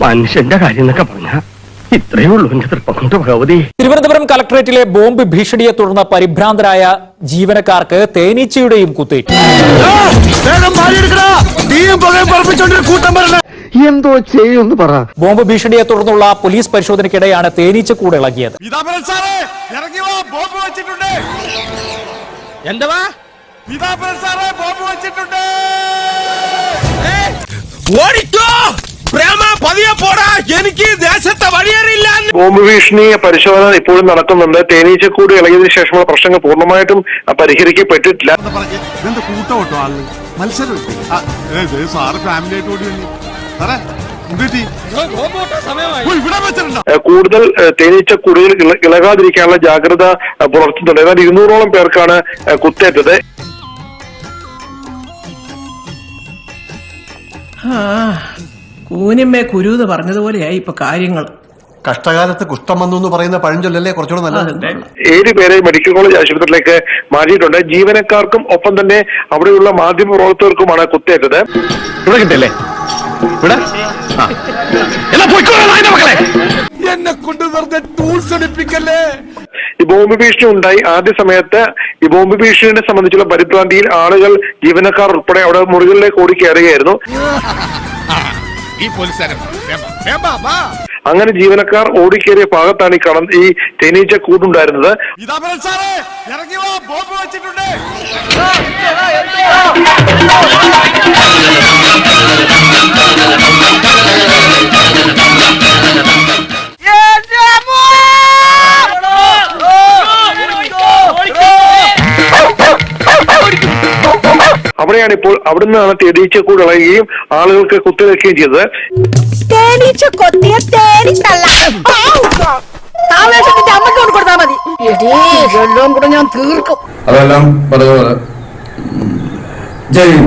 മനുഷ്യന്റെ കാര്യം എന്നൊക്കെ പറഞ്ഞ ഇത്രയേ ഉള്ളൂ എന്റെ തൃപ്പം ഭഗവതി. തിരുവനന്തപുരം കളക്ടറേറ്റിലെ ബോംബ് ഭീഷണിയെ തുടർന്ന് പരിഭ്രാന്തരായ ജീവനക്കാർക്ക് തേനീച്ചയുടെയും കുത്തേറ്റു. എന്തോ ചെയ്യുമെന്ന് പറ. ബോംബ് ഭീഷണിയെ തുടർന്നുള്ള പോലീസ് പരിശോധനയ്ക്കിടെയാണ് തേനീച്ച കൂടെ ഇളകിയത്. പീതാംബരൻ ബോംബ് വെച്ചിട്ടുണ്ട് എന്തുവാ പീതാംബരൻ സാറേ ബോംബ് വെച്ചിട്ടുണ്ട്. ഓടിക്കോ. പ്രേമ പതിയെ പോടാ. എനിക്ക് ദേശത്തെ വഴിയറിയില്ല ബോംബ് ഭീഷണി പരിശോധന ഇപ്പോഴും നടക്കുന്നുണ്ട്. തേനീച്ചക്കൂട് ഇളകിയതിനു ശേഷമുള്ള പ്രശ്നങ്ങൾ പൂർണമായിട്ടും പരിഹരിക്കപ്പെട്ടിട്ടില്ല. മത്സരം സാറ് ഫാമിലി ആയിട്ട് ഓടി സാറേ കൂടുതൽ അഹ്, തേനീച്ചക്കൂടുകൾ ഇളകാതിരിക്കാനുള്ള ജാഗ്രത പുലർത്തുന്നുണ്ട്. ഏതാണ്ട് ഇരുന്നൂറോളം പേർക്കാണ് കുത്തേറ്റത്. കൂനിമ്മേ കുരു എന്ന് പറഞ്ഞതുപോലെയായി ഇപ്പൊ കാര്യങ്ങൾ. കഷ്ടകാലത്ത് കുഷ്ഠം വന്നു എന്ന് പറയുന്ന പഴഞ്ചൊല്ലല്ലേ കുറച്ചുകൂടെ നല്ലത്? ഏഴ് പേരെ മെഡിക്കൽ കോളേജ് ആശുപത്രിയിലേക്ക് മാറ്റിയിട്ടുണ്ട്. ജീവനക്കാർക്കും ഒപ്പം തന്നെ അവിടെയുള്ള മാധ്യമ പ്രവർത്തകർക്കുമാണ് കുത്തേറ്റത്. ഇവിടെ കിട്ടല്ലേ ഇവിടെ. എന്നാ കൊണ്ട് വെറുതെ ടൂൾസ് എടുപ്പിക്കല്ലേ? ഈ ബോംബ് ഭീഷണി ഉണ്ടായി. ആദ്യ സമയത്ത് ഈ ബോംബ് ഭീഷണിയെ സംബന്ധിച്ചുള്ള പരിഭ്രാന്തിയിൽ ആളുകൾ ജീവനക്കാർ ഉൾപ്പെടെ അവിടെ മുറികളിലേക്ക് ഓടി കയറുകയായിരുന്നു. അങ്ങനെ ജീവനക്കാർ ഓടിക്കേറിയ ഭാഗത്താണ് ഈ കട ഈ തേനീച്ച കൂടുണ്ടായിരുന്നത്. സാറേ ഇറങ്ങി വാ ബോംബ് വെച്ചിട്ടുണ്ട്. അവിടെയാണ് ഇപ്പോൾ അവിടുന്നാണ് തേടീച്ച കൂടെ ഇളകുകയും ആളുകൾക്ക് കുത്തിവെക്കുകയും ചെയ്തത്. അതെല്ലാം പറഞ്ഞ പോലെ ജയ്.